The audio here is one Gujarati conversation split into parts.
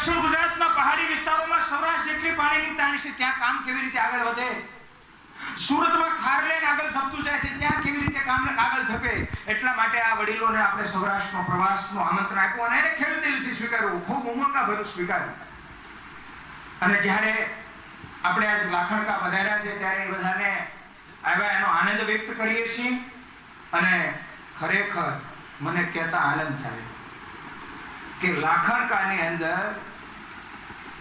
દક્ષિણ ગુજરાતના પહાડી વિસ્તારોમાં સૌરાષ્ટ્ર જેટલી પાણીની તાણી છે, ત્યાં કામ કેવી રીતે આગળ વધે? સુરતમાં ખાર આગળ ધપતું જાય છે, ત્યાં કેવી રીતે કામ આગળ ધપે એટલા માટે આ વડીલોને આપણે સૌરાષ્ટ્રનો પ્રવાસનું આમંત્રણ આપ્યું અને એને ખેડૂત દિલથી સ્વીકાર્યું. ખૂબ ઉમંગા ભર્યું સ્વીકાર્યું. અને જ્યારે આપણે આજ લાખણકા વધાર્યા છે, ત્યારે એ બધાને આવ્યા એનો આનંદ વ્યક્ત કરીએ છીએ અને ખરેખર મને કહેતા આનંદ થાય. કે લાખણકાની અંદર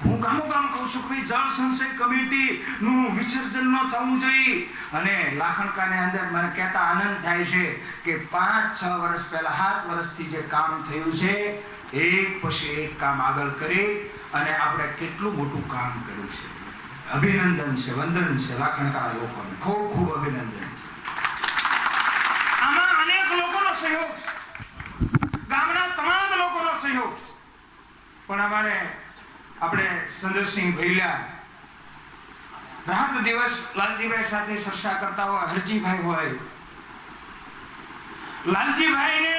હું ગામો ગામ કહું છું કે જળ સંચય કમિટી નું વિસર્જન ન થવું જોઈએ. અને લાખણકાની અંદર મને કહેતા આનંદ થાય છે કે પાંચ, છ વર્ષ પહેલા, સાત વર્ષથી જે કામ થયું છે, એક પછી એક કામ આગળ કરી અને આપણે કેટલું મોટું કામ કર્યું છે. અભિનંદન છે, વંદન છે લાખણકા લોકોને. ખૂબ ખૂબ અભિનંદન છે. આમાં અનેક લોકોનો સહયોગ છે ગામના તમામ લોકોનો સહયોગ છે પણ અમારે આપણે સંદરસિંહ ભૈલા રાત દિવસ લાલજીભાઈ સાથે ચર્ચા કરતા હોય, હરજીભાઈ હોય. લાલજીભાઈને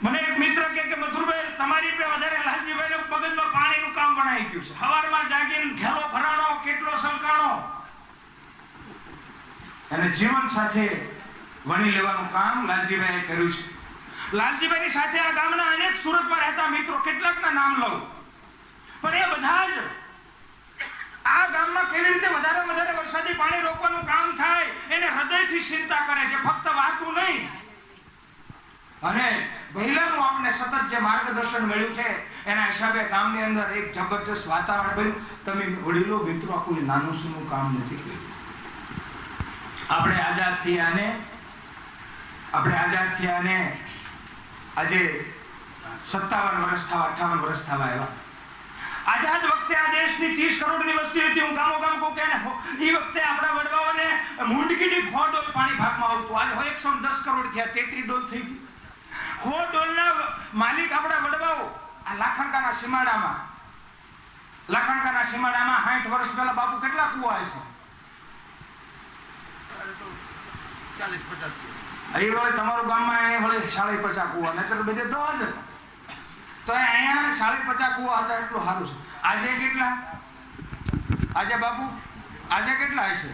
મને એક મિત્ર કે કે મથુરભાઈ તમારી પે વધારે લાલજીભાઈને મગજમાં પાણીનું કામ બનાવી ગયું છે. હવારમાં જાગીને ઘેલો ભરાણો, કેટલો સંકાણો અને જીવન સાથે વણી લેવાનું કામ લાલજીભાઈએ કર્યું છે. લાલજીભાઈની સાથે આ ગામના અનેક સુરતમાં રહેતા મિત્રો કેટલાકના નામ લઉં. પણ એ બધા જ આ ગામમાં કેવી રીતે વધારે વધારે વરસાદી પાણી રોકવાનું કામ થાય, એને હૃદયથી ચિંતા કરે છે, ફક્ત વાતું નહીં. અને મહિલાનું આપણે સતત જે માર્ગદર્શન મળ્યું છે, એના હિસાબે ગામની અંદર એક જબરજસ્ત વાતાવરણ બન્યું. તમે વડીલો, મિત્રો, કોઈ નાનું સૂનું કામ નથી કર્યું. આપણે આઝાદ થયા ને, આપણે આઝાદ થયા ને આજે સત્તાવન વર્ષ થવા, અઠાવન વર્ષ થવા આવ્યા. આઝાદ વખતે આ દેશની 30 કરોડની વસ્તી હતી. હું ગામો ગામ કહું કે એ વખતે આપણા વડવાઓને મુંડકીની સો ડોલ પાણી ભાગમાં આવતું આજે હોય 110 કરોડ થયા 33 ડોલ થઈ ગઈ. સો ડોલના માલિક આપણા વડવાઓ આ લાખણકાના સીમાડામાં લાખણકાના સીમાડામાં સાઠ વર્ષ પહેલા બાપુ કેટલા કુવા હશે ચાલીસ પચાસ એ વળે તમારું ગામમાં એ વળે સાડી પચાસ કુવા નહીતર બધે દસ હતા. સાડી પચાસ કુવા હતા એટલું સારું છે. આજે કેટલા? આજે બાપુ, આજે કેટલા હશે?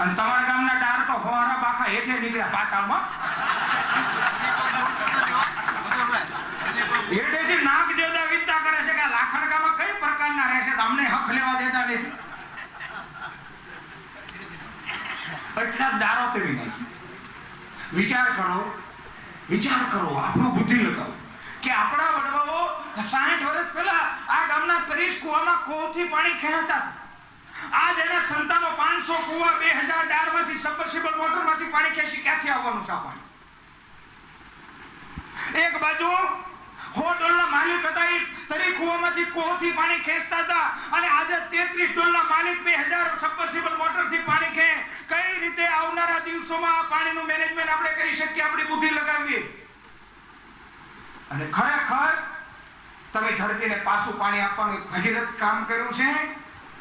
અને તમારા ગામના ડાર તો હોવાના પાખા હેઠે નીકળ્યા પાતાળમાં. હેઠેથી નાક દેવતા વિચાર કરે છે કે લાખણકામાં કઈ પ્રકારના રહેશે અમને હક લેવા દેતા નથી. એટલા ડારો તેવી વિચાર કરો વિચાર કરો આપણો બુદ્ધિ લગાવો. કે આપણા વડવાઓ સાઠ વર્ષ પહેલા આ ગામના ત્રીસ કુવામાં કોથી પાણી ખેંચતા આજ એના સંતાનો પાંચસો કુવા બે હજાર ડારમાંથી સબમર્સિબલ મોટરમાંથી પાણી ખેંચી ક્યાંથી આવવાનું છે પાણી? એક બાજુ હો માલિક હતા, એ તરી કુવામાંથી કોહથી પાણી ખેંચતા હતા અને આજે 33 ડોલના માલિક 2000 સબમર્સિબલ મોટરથી પાણી ખેંચે. કઈ રીતે આવનારા દિવસોમાં આ પાણીનું મેનેજમેન્ટ આપણે કરી શકીએ, આપણી બુદ્ધિ લગાવીએ? અને ખરેખર તમે ધરતીને પાછું પાણી આપવાનું ભગીરથ કામ કર્યું છે.